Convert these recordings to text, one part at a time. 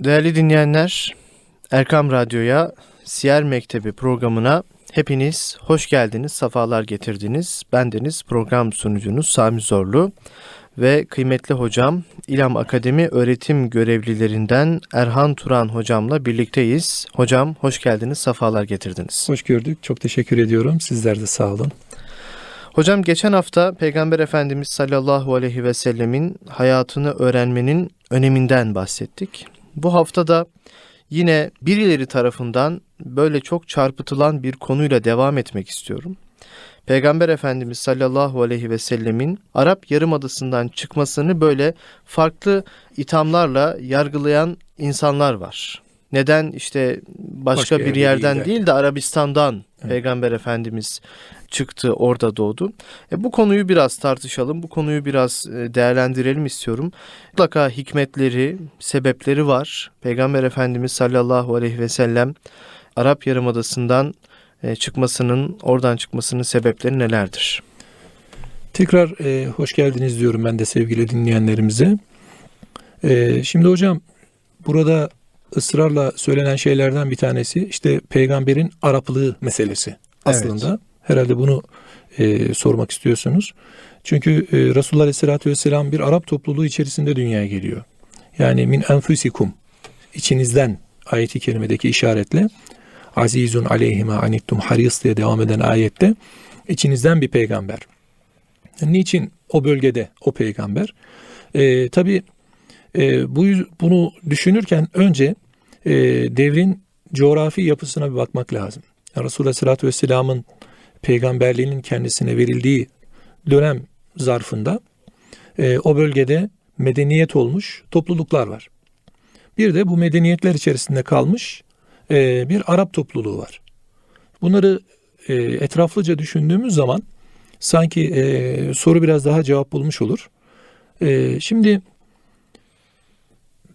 Değerli dinleyenler, Erkam Radyo'ya Siyer Mektebi programına hepiniz hoş geldiniz, sefalar getirdiniz. Bendeniz program sunucunuz Sami Zorlu ve kıymetli hocam İlam Akademi öğretim görevlilerinden Erhan Turan hocamla birlikteyiz. Hocam hoş geldiniz, sefalar getirdiniz. Hoş gördük. Çok teşekkür ediyorum. Sizler de sağ olun. Hocam geçen hafta Peygamber Efendimiz sallallahu aleyhi ve sellemin hayatını öğrenmenin öneminden bahsettik. Bu hafta da yine birileri tarafından böyle çok çarpıtılan bir konuyla devam etmek istiyorum. Peygamber Efendimiz sallallahu aleyhi ve sellemin Arap Yarımadası'ndan çıkmasını böyle farklı ithamlarla yargılayan insanlar var. Neden işte başka, Başka bir yerde yerden değil de. değil de Arabistan'dan Evet. Peygamber Efendimiz çıktı, orada doğdu. E, bu konuyu biraz tartışalım, bu konuyu biraz e, değerlendirelim istiyorum. Mutlaka hikmetleri, sebepleri var. Peygamber Efendimiz sallallahu aleyhi ve sellem Arap Yarımadası'ndan e, çıkmasının, oradan çıkmasının sebepleri nelerdir? Tekrar e, hoş geldiniz diyorum ben de sevgili dinleyenlerimize. E, şimdi hocam burada ısrarla söylenen şeylerden bir tanesi işte peygamberin Araplığı meselesi. Aslında herhalde bunu e, sormak istiyorsunuz. Çünkü e, Resulullah Aleyhisselatü Vesselam bir Arap topluluğu içerisinde dünyaya geliyor. Yani min enfusikum içinizden ayeti kerimedeki işaretle azizun aleyhime anittum haris diye devam eden ayette içinizden bir peygamber. Niçin o bölgede o peygamber? Ee, Tabi bu bunu düşünürken önce e, devrin coğrafi yapısına bir bakmak lazım. Yani Resulullah Aleyhisselatü Vesselam'ın peygamberliğinin kendisine verildiği dönem zarfında e, o bölgede medeniyet olmuş topluluklar var. Bir de bu medeniyetler içerisinde kalmış e, bir Arap topluluğu var. Bunları e, etraflıca düşündüğümüz zaman sanki e, soru biraz daha cevap bulmuş olur. E, şimdi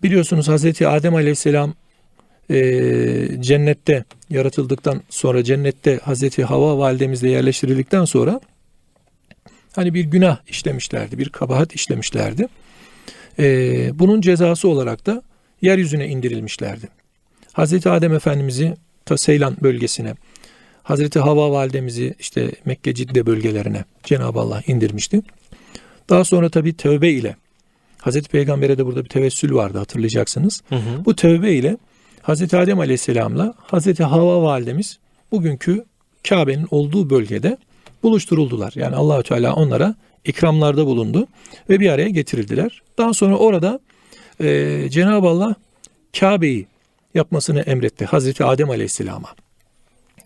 biliyorsunuz Hazreti Adem Aleyhisselam e, cennette yaratıldıktan sonra cennette Hazreti Hava validemizle yerleştirildikten sonra hani bir günah işlemişlerdi, bir kabahat işlemişlerdi. E, bunun cezası olarak da yeryüzüne indirilmişlerdi. Hazreti Adem Efendimiz'i ta Seylan bölgesine, Hazreti Hava validemizi işte Mekke Cidde bölgelerine Cenab-ı Allah indirmişti. Daha sonra tabi tövbe ile Hazreti Peygamber'e de burada bir tevessül vardı hatırlayacaksınız. Hı hı. Bu tövbe ile Hazreti Adem Aleyhisselam'la Hazreti Hava validemiz bugünkü Kabe'nin olduğu bölgede buluşturuldular. Yani Allahü Teala onlara ikramlarda bulundu ve bir araya getirildiler. Daha sonra orada e, Cenab-ı Allah Kabe'yi yapmasını emretti Hazreti Adem Aleyhisselam'a.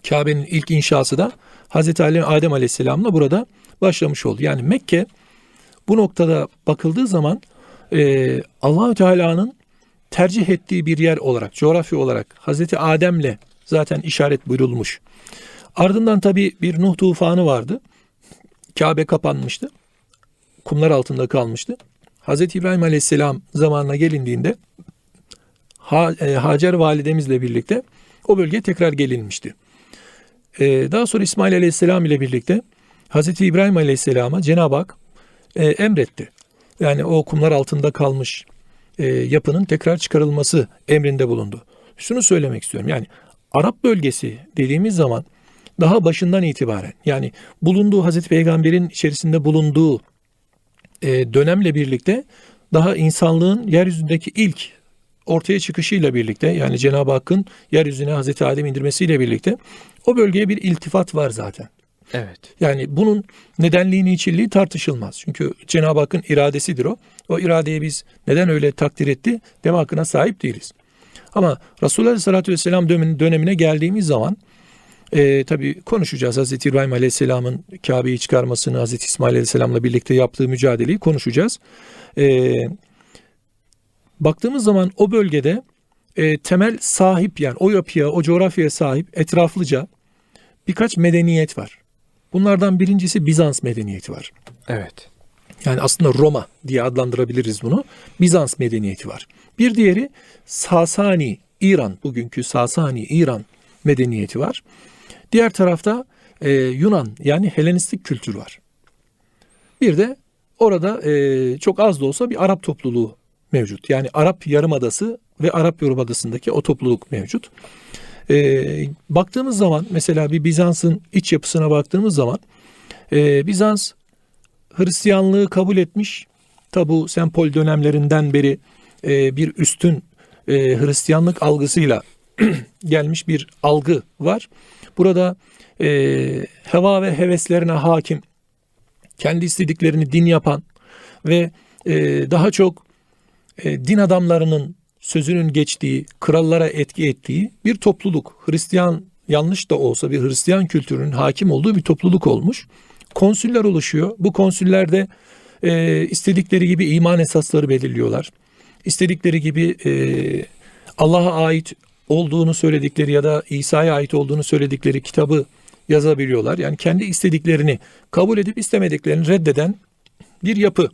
Kabe'nin ilk inşası da Hazreti Adem Aleyhisselam'la burada başlamış oldu. Yani Mekke bu noktada bakıldığı zaman e, Allahü Teala'nın tercih ettiği bir yer olarak, coğrafya olarak Hazreti Adem'le zaten işaret buyurulmuş. Ardından tabi bir Nuh tufanı vardı. Kabe kapanmıştı. Kumlar altında kalmıştı. Hazreti İbrahim Aleyhisselam zamanına gelindiğinde e, Hacer validemizle birlikte o bölgeye tekrar gelinmişti. E, daha sonra İsmail Aleyhisselam ile birlikte Hazreti İbrahim Aleyhisselam'a Cenab-ı Hak e, emretti. Yani o kumlar altında kalmış e, yapının tekrar çıkarılması emrinde bulundu. Şunu söylemek istiyorum. Yani Arap bölgesi dediğimiz zaman daha başından itibaren yani bulunduğu Hazreti Peygamber'in içerisinde bulunduğu e, dönemle birlikte daha insanlığın yeryüzündeki ilk ortaya çıkışıyla birlikte yani Cenab-ı Hakk'ın yeryüzüne Hazreti Adem indirmesiyle birlikte o bölgeye bir iltifat var zaten. Evet. Yani bunun nedenliği niçinliği tartışılmaz. Çünkü Cenab-ı Hakk'ın iradesidir o. O iradeye biz neden öyle takdir etti deme hakkına sahip değiliz. Ama Resulullah Aleyhisselatü Vesselam dönem- dönemine geldiğimiz zaman e, tabii konuşacağız. Hazreti İbrahim Aleyhisselam'ın Kabe'yi çıkarmasını, Hazreti İsmail Aleyhisselam'la birlikte yaptığı mücadeleyi konuşacağız. E, baktığımız zaman o bölgede e, temel sahip yani o yapıya, o coğrafyaya sahip etraflıca birkaç medeniyet var. Bunlardan birincisi Bizans medeniyeti var. Evet. Yani aslında Roma diye adlandırabiliriz bunu. Bizans medeniyeti var. Bir diğeri Sasani, İran, bugünkü Sasani, İran medeniyeti var. Diğer tarafta e, Yunan yani Helenistik kültür var. Bir de orada e, çok az da olsa bir Arap topluluğu mevcut. Yani Arap Yarımadası ve Arap Yarımadası'ndaki o topluluk mevcut. Ee, baktığımız zaman mesela bir Bizans'ın iç yapısına baktığımız zaman e, Bizans Hristiyanlığı kabul etmiş. Tabu Sempol dönemlerinden beri e, bir üstün e, Hristiyanlık algısıyla gelmiş bir algı var. Burada e, heva ve heveslerine hakim, kendi istediklerini din yapan ve e, daha çok e, din adamlarının sözünün geçtiği, krallara etki ettiği bir topluluk. Hristiyan yanlış da olsa bir Hristiyan kültürünün hakim olduğu bir topluluk olmuş. Konsüller oluşuyor. Bu konsüllerde e, istedikleri gibi iman esasları belirliyorlar. İstedikleri gibi e, Allah'a ait olduğunu söyledikleri ya da İsa'ya ait olduğunu söyledikleri kitabı yazabiliyorlar. Yani kendi istediklerini kabul edip istemediklerini reddeden bir yapı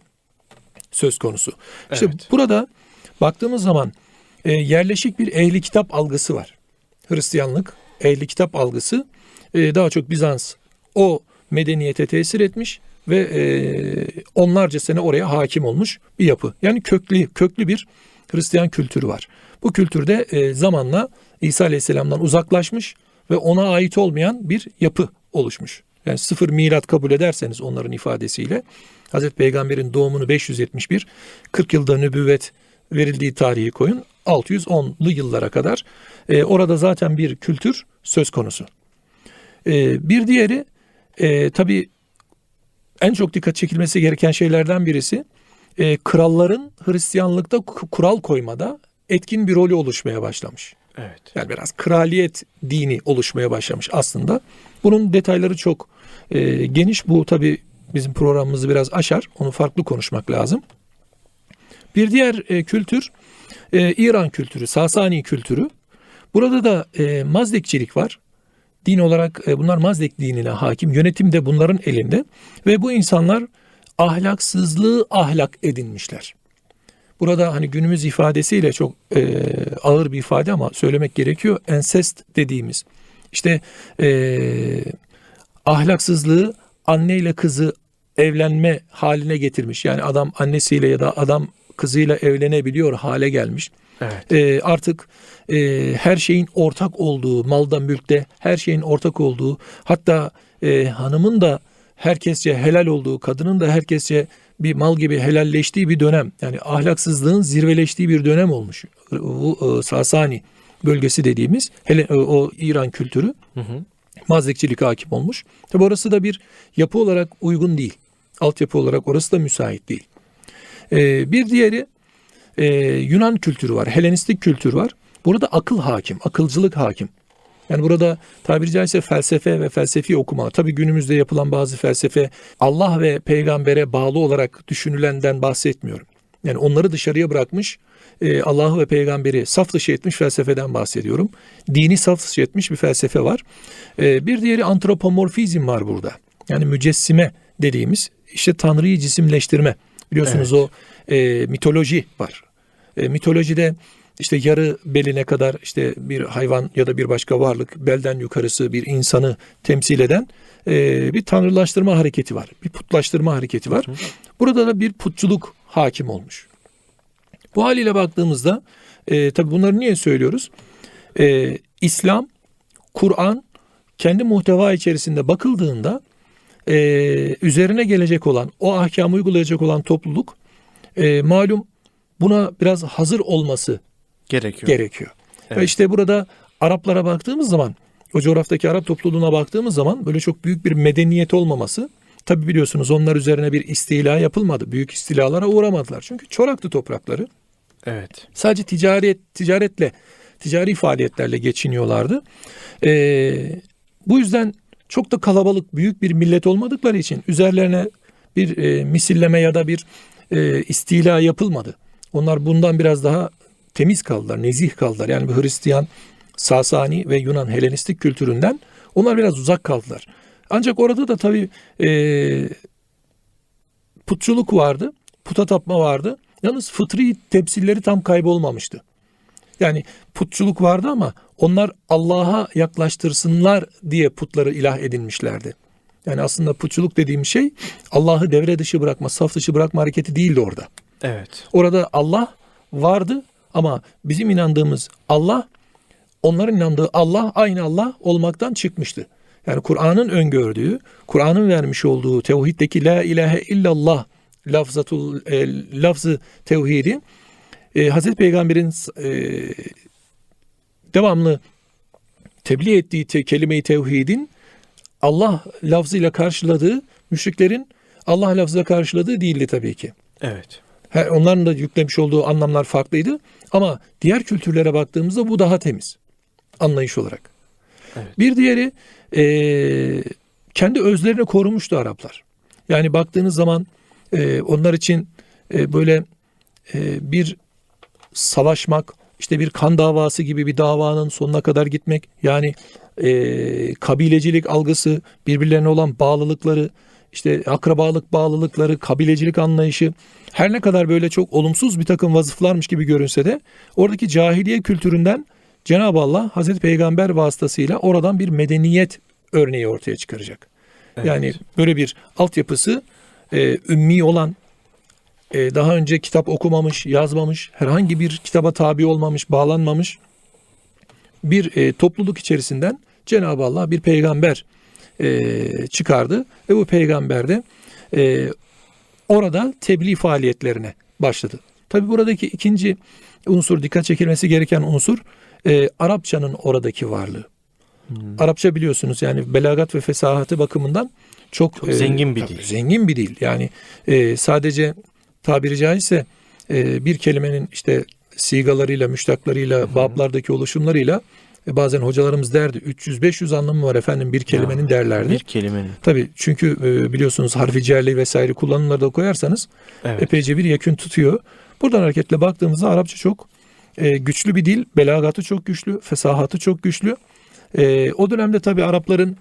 söz konusu. İşte Evet. burada baktığımız zaman e, yerleşik bir ehli kitap algısı var. Hristiyanlık ehli kitap algısı e, daha çok Bizans o medeniyete tesir etmiş ve e, onlarca sene oraya hakim olmuş bir yapı. Yani köklü köklü bir Hristiyan kültürü var. Bu kültürde e, zamanla İsa Aleyhisselam'dan uzaklaşmış ve ona ait olmayan bir yapı oluşmuş. Yani sıfır milat kabul ederseniz onların ifadesiyle Hazreti Peygamber'in doğumunu 571, 40 yılda nübüvvet verildiği tarihi koyun 610'lu yıllara kadar e, orada zaten bir kültür söz konusu. E, bir diğeri e, tabii en çok dikkat çekilmesi gereken şeylerden birisi e, kralların Hristiyanlıkta ku- kural koymada etkin bir rolü oluşmaya başlamış. Evet. Yani biraz kraliyet dini oluşmaya başlamış aslında. Bunun detayları çok e, geniş. Bu tabi bizim programımızı biraz aşar. Onu farklı konuşmak lazım. Bir diğer e, kültür e, İran kültürü, Sasani kültürü. Burada da e, Mazdekçilik var. Din olarak e, bunlar Mazdek dinine hakim. Yönetim de bunların elinde. Ve bu insanlar ahlaksızlığı ahlak edinmişler. Burada hani günümüz ifadesiyle çok e, ağır bir ifade ama söylemek gerekiyor. Ensest dediğimiz işte e, ahlaksızlığı anneyle kızı evlenme haline getirmiş. Yani adam annesiyle ya da adam kızıyla evlenebiliyor hale gelmiş. Evet. E, artık e, her şeyin ortak olduğu, malda mülkte her şeyin ortak olduğu, hatta e, hanımın da herkesçe helal olduğu, kadının da herkesçe bir mal gibi helalleştiği bir dönem. Yani ahlaksızlığın zirveleştiği bir dönem olmuş. Bu e, Sasani bölgesi dediğimiz hele e, o İran kültürü Hı hı. Mazdekçilik hakim olmuş. Tabi orası da bir yapı olarak uygun değil. Altyapı olarak orası da müsait değil. Ee, bir diğeri e, Yunan kültürü var. Helenistik kültür var. Burada akıl hakim, akılcılık hakim. Yani burada tabiri caizse felsefe ve felsefi okuma. Tabii günümüzde yapılan bazı felsefe Allah ve peygambere bağlı olarak düşünülenden bahsetmiyorum. Yani onları dışarıya bırakmış, e, Allah'ı ve peygamberi saf dışı etmiş felsefeden bahsediyorum. Dini saf dışı etmiş bir felsefe var. E, bir diğeri antropomorfizm var burada. Yani mücessime dediğimiz işte Tanrı'yı cisimleştirme. Biliyorsunuz o e, mitoloji var. E, mitolojide işte yarı beline kadar işte bir hayvan ya da bir başka varlık belden yukarısı bir insanı temsil eden e, bir tanrılaştırma hareketi var. Bir putlaştırma hareketi var. Burada da bir putçuluk hakim olmuş. Bu haliyle baktığımızda e, tabi bunları niye söylüyoruz? E, İslam, Kur'an kendi muhteva içerisinde bakıldığında e, üzerine gelecek olan o ahkamı uygulayacak olan topluluk e, malum buna biraz hazır olması Gerekiyor. gerekiyor. Ve Evet. işte burada Araplara baktığımız zaman o coğraftaki Arap topluluğuna baktığımız zaman böyle çok büyük bir medeniyet olmaması tabi biliyorsunuz onlar üzerine bir istila yapılmadı. Büyük istilalara uğramadılar. Çünkü çoraktı toprakları. Evet. Sadece ticaret ticaretle ticari faaliyetlerle geçiniyorlardı. Ee, bu yüzden çok da kalabalık büyük bir millet olmadıkları için üzerlerine bir e, misilleme ya da bir e, istila yapılmadı. Onlar bundan biraz daha temiz kaldılar, nezih kaldılar. Yani bu Hristiyan, Sasani ve Yunan Helenistik kültüründen onlar biraz uzak kaldılar. Ancak orada da tabii e, putçuluk vardı, puta tapma vardı. Yalnız fıtri temsilleri tam kaybolmamıştı. Yani putçuluk vardı ama onlar Allah'a yaklaştırsınlar diye putları ilah edinmişlerdi. Yani aslında putçuluk dediğim şey Allah'ı devre dışı bırakma, saf dışı bırakma hareketi değildi orada. Evet. Orada Allah vardı Ama bizim inandığımız Allah, onların inandığı Allah aynı Allah olmaktan çıkmıştı. Yani Kur'an'ın öngördüğü, Kur'an'ın vermiş olduğu tevhiddeki la ilahe illallah lafzatul e, lafzı tevhidi e, Hazreti Peygamber'in e, devamlı tebliğ ettiği te, kelime-i tevhidin Allah lafzıyla karşıladığı müşriklerin Allah lafzıyla karşıladığı değildi tabii ki. Evet. He, onların da yüklemiş olduğu anlamlar farklıydı ama diğer kültürlere baktığımızda bu daha temiz anlayış olarak. Evet. Bir diğeri e, kendi özlerini korumuştu Araplar. Yani baktığınız zaman e, onlar için e, böyle e, bir savaşmak, işte bir kan davası gibi bir davanın sonuna kadar gitmek, yani e, kabilecilik algısı, birbirlerine olan bağlılıkları, işte akrabalık bağlılıkları, kabilecilik anlayışı her ne kadar böyle çok olumsuz bir takım vasıflarmış gibi görünse de oradaki cahiliye kültüründen Cenab-ı Allah Hazreti Peygamber vasıtasıyla oradan bir medeniyet örneği ortaya çıkaracak. Evet. Yani böyle bir altyapısı e, ümmi olan, e, daha önce kitap okumamış, yazmamış, herhangi bir kitaba tabi olmamış, bağlanmamış bir e, topluluk içerisinden Cenab-ı Allah bir peygamber e, çıkardı ve bu peygamber de e, orada tebliğ faaliyetlerine başladı. Tabi buradaki ikinci unsur dikkat çekilmesi gereken unsur e, Arapçanın oradaki varlığı. Hmm. Arapça biliyorsunuz yani belagat ve fesahatı bakımından çok, Çok zengin bir tabii dil. Zengin bir dil. Yani e, sadece tabiri caizse e, bir kelimenin işte sigalarıyla, müştaklarıyla, bablardaki oluşumlarıyla e, bazen hocalarımız derdi 300-500 anlamı var efendim bir kelimenin derlerdi. Bir kelimenin. Tabii çünkü e, biliyorsunuz harfi cerli vesaire kullanımları da koyarsanız Evet. epeyce bir yekün tutuyor. Buradan hareketle baktığımızda Arapça çok e, güçlü bir dil. Belagatı çok güçlü, fesahatı çok güçlü. E, o dönemde tabii Arapların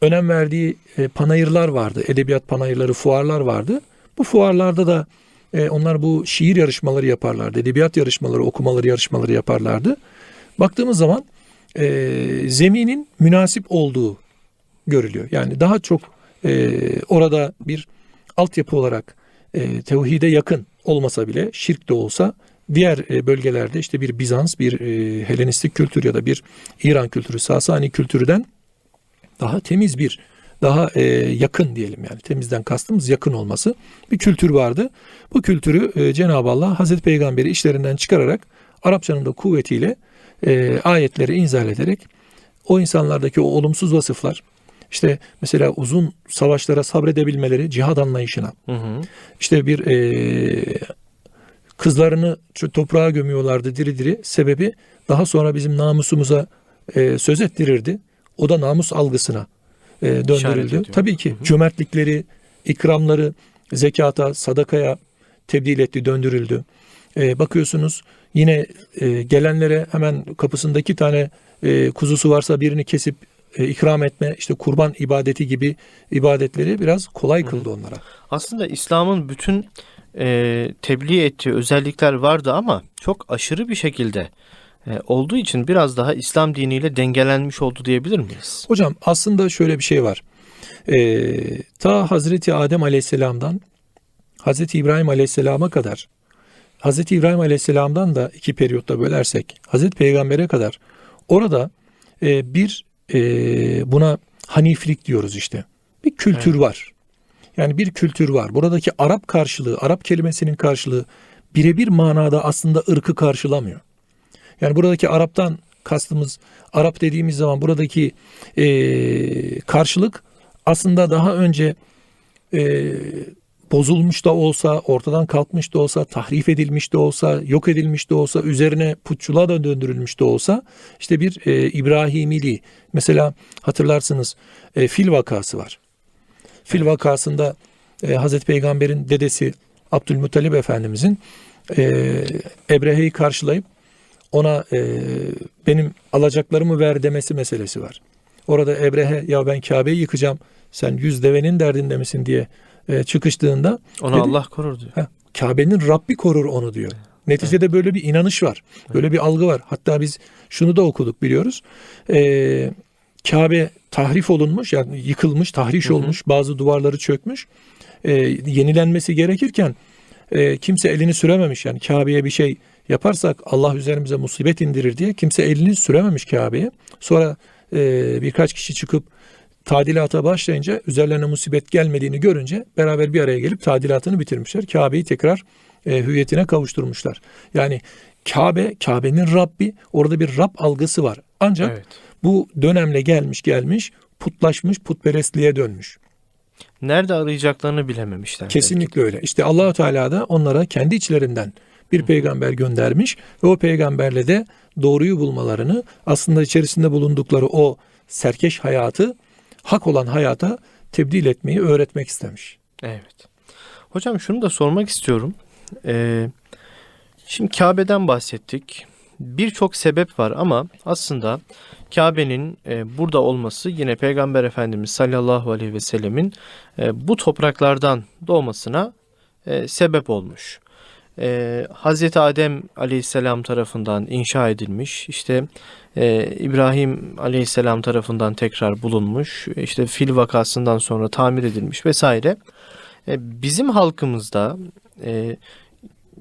önem verdiği e, panayırlar vardı. Edebiyat panayırları, fuarlar vardı. Bu fuarlarda da e, onlar bu şiir yarışmaları yaparlardı. Edebiyat yarışmaları, okumaları yarışmaları yaparlardı. Baktığımız zaman e, zeminin münasip olduğu görülüyor. Yani daha çok e, orada bir altyapı olarak e, tevhide yakın olmasa bile şirk de olsa diğer e, bölgelerde işte bir Bizans, bir e, Helenistik kültür ya da bir İran kültürü, Sasani kültürüden daha temiz bir, daha e, yakın diyelim yani temizden kastımız yakın olması bir kültür vardı. Bu kültürü e, Cenab-ı Allah Hazreti Peygamber'i işlerinden çıkararak Arapçanın da kuvvetiyle e, ayetleri inzal ederek o insanlardaki o olumsuz vasıflar işte mesela uzun savaşlara sabredebilmeleri cihad anlayışına Hı hı. işte bir e, kızlarını toprağa gömüyorlardı diri diri. Sebebi daha sonra bizim namusumuza e, söz ettirirdi. O da namus algısına e, döndürüldü. Tabii ki cömertlikleri, ikramları zekata, sadakaya tebdil etti, döndürüldü. E, bakıyorsunuz yine e, gelenlere hemen kapısında iki tane e, kuzusu varsa birini kesip e, ikram etme, işte kurban ibadeti gibi ibadetleri biraz kolay kıldı onlara. Aslında İslam'ın bütün e, tebliğ ettiği özellikler vardı ama çok aşırı bir şekilde olduğu için biraz daha İslam diniyle dengelenmiş oldu diyebilir miyiz? Hocam aslında şöyle bir şey var. Ee, ta Hazreti Adem Aleyhisselam'dan Hazreti İbrahim Aleyhisselam'a kadar Hazreti İbrahim Aleyhisselam'dan da iki periyotta bölersek Hazreti Peygamber'e kadar orada e, bir e, buna haniflik diyoruz işte. Bir kültür var. Yani bir kültür var. Buradaki Arap karşılığı, Arap kelimesinin karşılığı birebir manada aslında ırkı karşılamıyor. Yani buradaki Arap'tan kastımız Arap dediğimiz zaman buradaki e, karşılık aslında daha önce e, bozulmuş da olsa, ortadan kalkmış da olsa, tahrif edilmiş de olsa, yok edilmiş de olsa, üzerine putçuluğa da döndürülmüş de olsa işte bir e, İbrahimili. Mesela hatırlarsınız e, fil vakası var. Fil vakasında e, Hazreti Peygamber'in dedesi Abdülmuttalip Efendimizin e, Ebrehe'yi karşılayıp ona e, benim alacaklarımı ver demesi meselesi var. Orada Ebrehe ya ben Kabe'yi yıkacağım sen yüz devenin derdinde misin diye e, çıkıştığında Onu Dedi- Allah korur diyor. Kabe'nin Rabbi korur onu diyor. Neticede böyle bir inanış var. Böyle bir algı var. Hatta biz şunu da okuduk biliyoruz. Ee, Kabe tahrif olunmuş yani yıkılmış, tahriş Hı hı. olmuş. Bazı duvarları çökmüş. Ee, yenilenmesi gerekirken e, kimse elini sürememiş. Yani Kabe'ye bir şey yaparsak Allah üzerimize musibet indirir diye kimse elini sürememiş Kabe'ye. Sonra e, birkaç kişi çıkıp tadilata başlayınca üzerlerine musibet gelmediğini görünce beraber bir araya gelip tadilatını bitirmişler. Kabe'yi tekrar e, hüviyetine kavuşturmuşlar. Yani Kabe, Kabe'nin Rabbi orada bir Rab algısı var. Ancak Evet. bu dönemle gelmiş gelmiş putlaşmış putperestliğe dönmüş. Nerede arayacaklarını bilememişler. Kesinlikle öyle. İşte Allahu Teala da onlara kendi içlerinden bir peygamber göndermiş ve o peygamberle de doğruyu bulmalarını aslında içerisinde bulundukları o serkeş hayatı hak olan hayata tebdil etmeyi öğretmek istemiş. Evet. Hocam şunu da sormak istiyorum. Ee, şimdi Kabe'den bahsettik. Birçok sebep var ama aslında Kabe'nin e, burada olması yine Peygamber Efendimiz sallallahu aleyhi ve sellemin e, bu topraklardan doğmasına e, sebep olmuş. E, Hazreti Adem aleyhisselam tarafından inşa edilmiş. İşte e, İbrahim aleyhisselam tarafından tekrar bulunmuş. İşte fil vakasından sonra tamir edilmiş vesaire. E, bizim halkımızda e,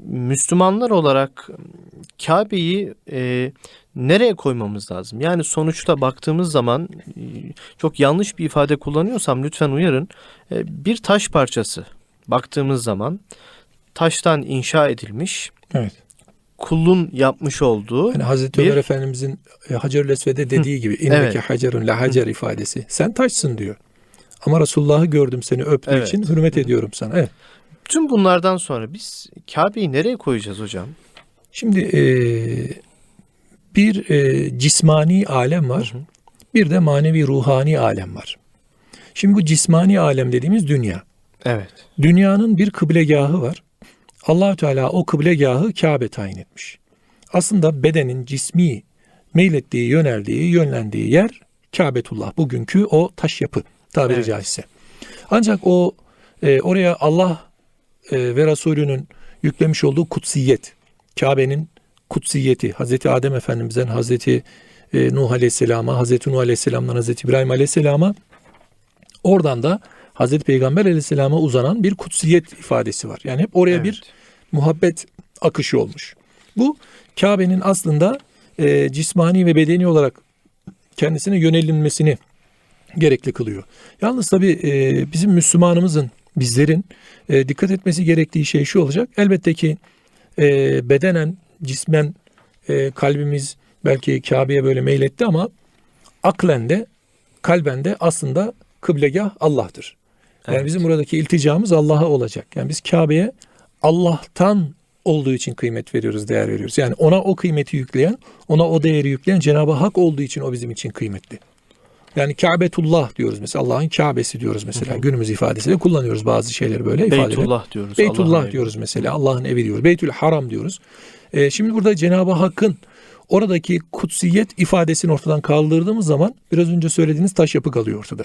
Müslümanlar olarak Kabe'yi e, nereye koymamız lazım? Yani sonuçta baktığımız zaman e, çok yanlış bir ifade kullanıyorsam lütfen uyarın. E, bir taş parçası baktığımız zaman taştan inşa edilmiş Evet. kulun yapmış olduğu Yani Hazreti Bir- Ömer Efendimizin e, Hacer-ül Esved'e dediği gibi inneke Evet. hacerun la hacer ifadesi. Sen taşsın diyor. Ama Resulullah'ı gördüm seni öptüğü Evet. için hürmet ediyorum sana. Evet. Tüm bunlardan sonra biz Kabe'yi nereye koyacağız hocam? Şimdi e, bir e, cismani alem var. Hı hı. Bir de manevi ruhani alem var. Şimdi bu cismani alem dediğimiz dünya. Evet. Dünyanın bir kıblegahı var. Allahü Teala o kıblegahı Kabe tayin etmiş. Aslında bedenin cismi meylettiği, yöneldiği, yönlendiği yer Kabetullah. Bugünkü o taş yapı tabiri Evet. caizse. Ancak o e, oraya Allah e, ve Resulünün yüklemiş olduğu kutsiyet, Kabe'nin kutsiyeti, Hazreti Adem Efendimiz'den Hazreti e, Nuh Aleyhisselam'a, Hazreti Nuh Aleyhisselam'dan Hazreti İbrahim Aleyhisselam'a oradan da Hazreti Peygamber Aleyhisselam'a uzanan bir kutsiyet ifadesi var. Yani hep oraya Evet. bir muhabbet akışı olmuş. Bu Kabe'nin aslında e, cismani ve bedeni olarak kendisine yönelinmesini gerekli kılıyor. Yalnız tabii e, bizim Müslümanımızın, bizlerin e, dikkat etmesi gerektiği şey şu olacak. Elbette ki e, bedenen, cismen e, kalbimiz belki Kabe'ye böyle meyletti ama aklen de, kalben de aslında kıblegah Allah'tır. Yani Evet. bizim buradaki ilticamız Allah'a olacak. Yani biz Kabe'ye Allah'tan olduğu için kıymet veriyoruz, değer veriyoruz. Yani ona o kıymeti yükleyen, ona o değeri yükleyen Cenab-ı Hak olduğu için o bizim için kıymetli. Yani Kâbetullah diyoruz mesela. Allah'ın Kabe'si diyoruz mesela. Günümüz ifadesiyle kullanıyoruz bazı şeyleri böyle ifadeleri. Beytullah diyoruz. Beytullah Allah'ın evi. diyoruz mesela. Allah'ın evi diyoruz. Beytül Haram diyoruz. Ee, şimdi burada Cenab-ı Hakk'ın oradaki kutsiyet ifadesini ortadan kaldırdığımız zaman biraz önce söylediğiniz taş yapı kalıyor ortada.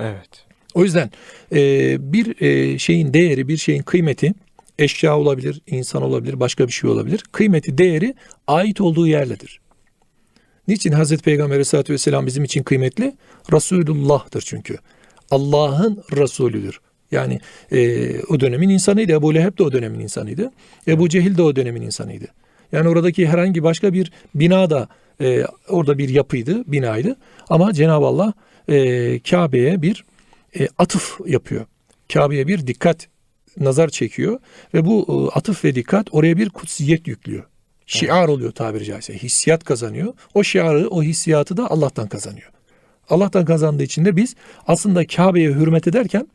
Evet. O yüzden e, bir e, şeyin değeri, bir şeyin kıymeti eşya olabilir, insan olabilir, başka bir şey olabilir. Kıymeti, değeri ait olduğu yerledir. Niçin Hazreti Peygamber Aleyhisselatü Vesselam bizim için kıymetli? Resulullah'tır çünkü. Allah'ın Resulüdür. Yani e, o dönemin insanıydı. Ebu Leheb de o dönemin insanıydı. Ebu Cehil de o dönemin insanıydı. Yani oradaki herhangi başka bir bina da e, orada bir yapıydı, binaydı. Ama Cenab-ı Allah e, Kabe'ye bir e, atıf yapıyor. Kabe'ye bir dikkat nazar çekiyor ve bu e, atıf ve dikkat oraya bir kutsiyet yüklüyor. Şiar oluyor tabiri caizse. Hissiyat kazanıyor. O şiarı, o hissiyatı da Allah'tan kazanıyor. Allah'tan kazandığı için de biz aslında Kabe'ye hürmet ederken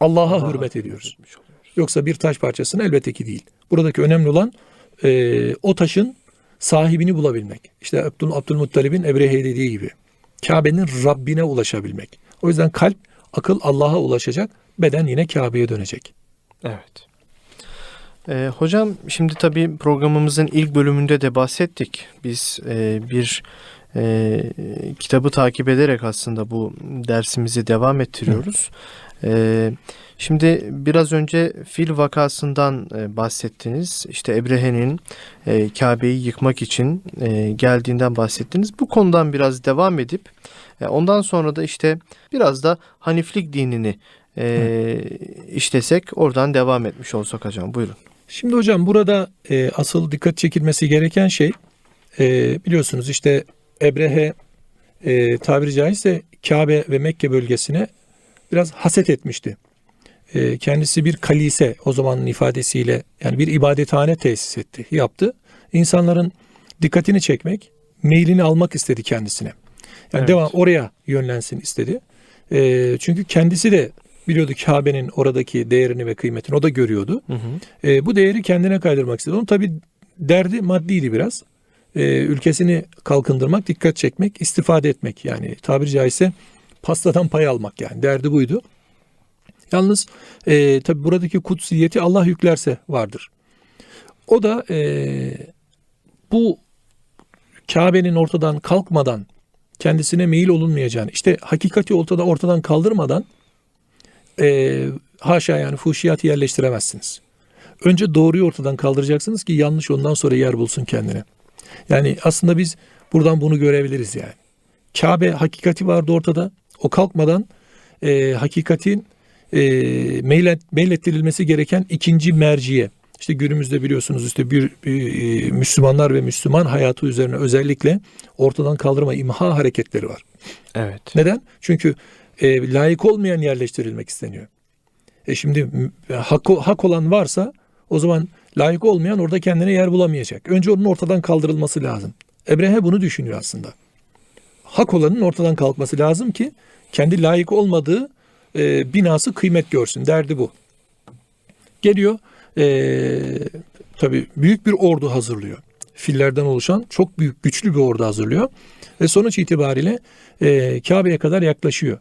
Allah'a Allah'a hürmet ediyoruz. Yoksa bir taş parçasını elbette ki değil. Buradaki önemli olan e, o taşın sahibini bulabilmek. İşte Abdül, Abdülmuttalib'in Ebrehe dediği gibi. Kabe'nin Rabbine ulaşabilmek. O yüzden kalp, akıl Allah'a ulaşacak, beden yine Kabe'ye dönecek. Evet. Ee, hocam şimdi tabii programımızın ilk bölümünde de bahsettik. Biz e, bir e, kitabı takip ederek aslında bu dersimizi devam ettiriyoruz. Ee, şimdi biraz önce fil vakasından e, bahsettiniz. İşte Ebrehe'nin e, Kabe'yi yıkmak için e, geldiğinden bahsettiniz. Bu konudan biraz devam edip e, ondan sonra da işte biraz da Haniflik dinini e, işlesek oradan devam etmiş olsak hocam buyurun. Şimdi hocam burada e, asıl dikkat çekilmesi gereken şey e, biliyorsunuz işte Ebrehe e, tabiri caizse Kabe ve Mekke bölgesine biraz haset etmişti. E, kendisi bir kalise o zamanın ifadesiyle yani bir ibadethane tesis etti, yaptı. İnsanların dikkatini çekmek, meylini almak istedi kendisine. Yani Evet. devam oraya yönlensin istedi. E, çünkü kendisi de biliyordu Kabe'nin oradaki değerini ve kıymetini o da görüyordu. Hı hı. E, bu değeri kendine kaydırmak istedi. Onun tabi derdi maddiydi biraz. E, ülkesini kalkındırmak, dikkat çekmek, istifade etmek. Yani tabiri caizse pastadan pay almak yani. Derdi buydu. Yalnız e, tabi buradaki kutsiyeti Allah yüklerse vardır. O da e, bu Kabe'nin ortadan kalkmadan kendisine meyil olunmayacağını, işte hakikati ortada ortadan kaldırmadan e, haşa yani fuhşiyatı yerleştiremezsiniz. Önce doğruyu ortadan kaldıracaksınız ki yanlış ondan sonra yer bulsun kendine. Yani aslında biz buradan bunu görebiliriz yani. Kabe hakikati vardı ortada. O kalkmadan e, hakikatin e, meylet, meylettirilmesi gereken ikinci merciye. İşte günümüzde biliyorsunuz işte bir, bir, e, Müslümanlar ve Müslüman hayatı üzerine özellikle ortadan kaldırma imha hareketleri var. Evet. Neden? Çünkü e, layık olmayan yerleştirilmek isteniyor. E şimdi hak, hak olan varsa o zaman layık olmayan orada kendine yer bulamayacak. Önce onun ortadan kaldırılması lazım. Ebrehe bunu düşünüyor aslında. Hak olanın ortadan kalkması lazım ki kendi layık olmadığı e, binası kıymet görsün. Derdi bu. Geliyor e, tabii büyük bir ordu hazırlıyor. Fillerden oluşan çok büyük güçlü bir ordu hazırlıyor. Ve sonuç itibariyle e, Kabe'ye kadar yaklaşıyor.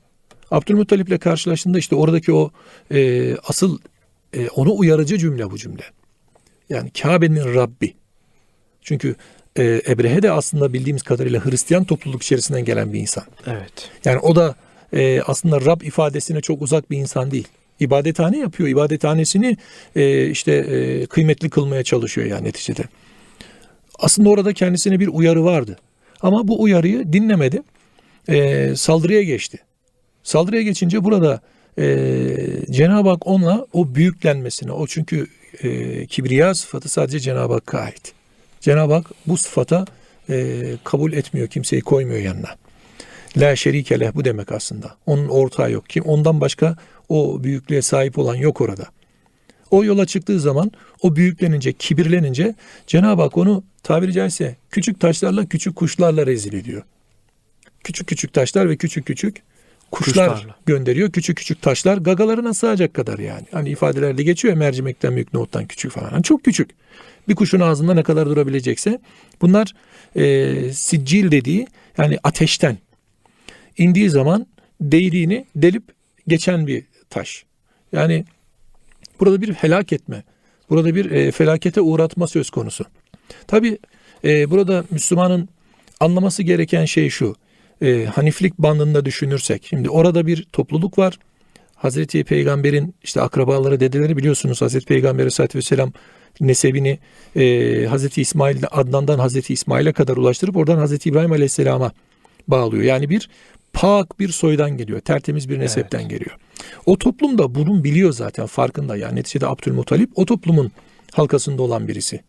Abdülmuttalip'le karşılaştığında işte oradaki o e, asıl e, onu uyarıcı cümle bu cümle. Yani Kabe'nin Rabbi. Çünkü e, Ebrehe de aslında bildiğimiz kadarıyla Hristiyan topluluk içerisinden gelen bir insan. Evet. Yani o da e, aslında Rab ifadesine çok uzak bir insan değil. İbadethane yapıyor. İbadethanesini e, işte e, kıymetli kılmaya çalışıyor yani neticede. Aslında orada kendisine bir uyarı vardı. Ama bu uyarıyı dinlemedi. E, saldırıya geçti. Saldırıya geçince burada e, Cenab-ı Hak onunla o büyüklenmesine, o çünkü e, kibriya sıfatı sadece Cenab-ı Hakk'a ait. Cenab-ı Hak bu sıfata e, kabul etmiyor, kimseyi koymuyor yanına. La şerike leh bu demek aslında. Onun ortağı yok. Kim ondan başka o büyüklüğe sahip olan yok orada. O yola çıktığı zaman o büyüklenince, kibirlenince Cenab-ı Hak onu tabiri caizse küçük taşlarla, küçük kuşlarla rezil ediyor. Küçük küçük taşlar ve küçük küçük kuşlar Kuşlarla. gönderiyor. Küçük küçük taşlar gagalarına sığacak kadar yani. Hani ifadelerde geçiyor ya, mercimekten büyük, nohuttan küçük falan. Hani çok küçük. Bir kuşun ağzında ne kadar durabilecekse. Bunlar e, siccil dediği yani ateşten indiği zaman değdiğini delip geçen bir taş. Yani burada bir helak etme, burada bir e, felakete uğratma söz konusu. Tabi burada Müslümanın anlaması gereken şey şu. E, haniflik bandında düşünürsek, şimdi orada bir topluluk var. Hazreti Peygamber'in işte akrabaları, dedeleri biliyorsunuz Hazreti Peygamber Aleyhisselatü Vesselam nesebini e, Hazreti İsmail Adnan'dan Hazreti İsmail'e kadar ulaştırıp oradan Hazreti İbrahim Aleyhisselam'a bağlıyor. Yani bir pak bir soydan geliyor. Tertemiz bir nesepten geliyor. O toplum da bunun biliyor zaten farkında. Yani neticede Abdülmuttalip o toplumun halkasında olan birisi.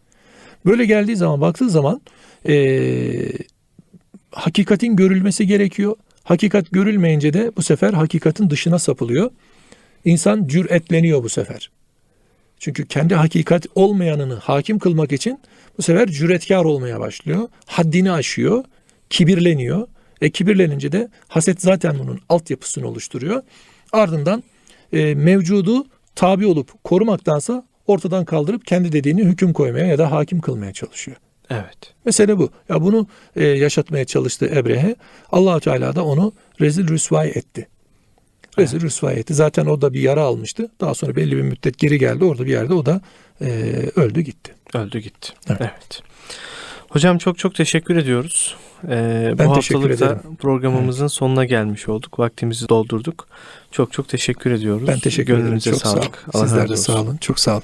Böyle geldiği zaman baktığı zaman eee, hakikatin görülmesi gerekiyor. Hakikat görülmeyince de bu sefer hakikatin dışına sapılıyor. İnsan cüretleniyor bu sefer. Çünkü kendi hakikat olmayanını hakim kılmak için bu sefer cüretkar olmaya başlıyor. Haddini aşıyor, kibirleniyor. E kibirlenince de haset zaten bunun altyapısını oluşturuyor. Ardından e, mevcudu tabi olup korumaktansa ortadan kaldırıp kendi dediğini hüküm koymaya ya da hakim kılmaya çalışıyor. Evet. Mesele bu. Ya bunu e, yaşatmaya çalıştı Ebrehe. allah Teala da onu rezil rüsvay etti. Rezil rüsvay etti. Zaten o da bir yara almıştı. Daha sonra belli bir müddet geri geldi. Orada bir yerde o da e, öldü gitti. Öldü gitti. Evet. Evet. Hocam çok çok teşekkür ediyoruz. Ee, Ben bu haftalık da ederim. programımızın sonuna gelmiş olduk. Vaktimizi doldurduk. Çok çok teşekkür ediyoruz. Ben teşekkür ederim. Gönlünüze Çok sağ olun. sağlık. Allah Sizler de sağ olun. Çok sağ olun.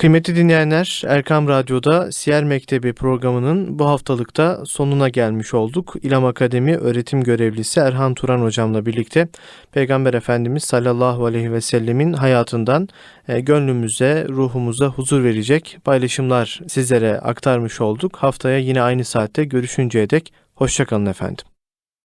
Kıymetli dinleyenler, Erkam Radyo'da Siyer Mektebi programının bu haftalıkta sonuna gelmiş olduk. İlam Akademi öğretim görevlisi Erhan Turan hocamla birlikte Peygamber Efendimiz sallallahu aleyhi ve sellemin hayatından e, gönlümüze, ruhumuza huzur verecek paylaşımlar sizlere aktarmış olduk. Haftaya yine aynı saatte görüşünceye dek hoşçakalın efendim.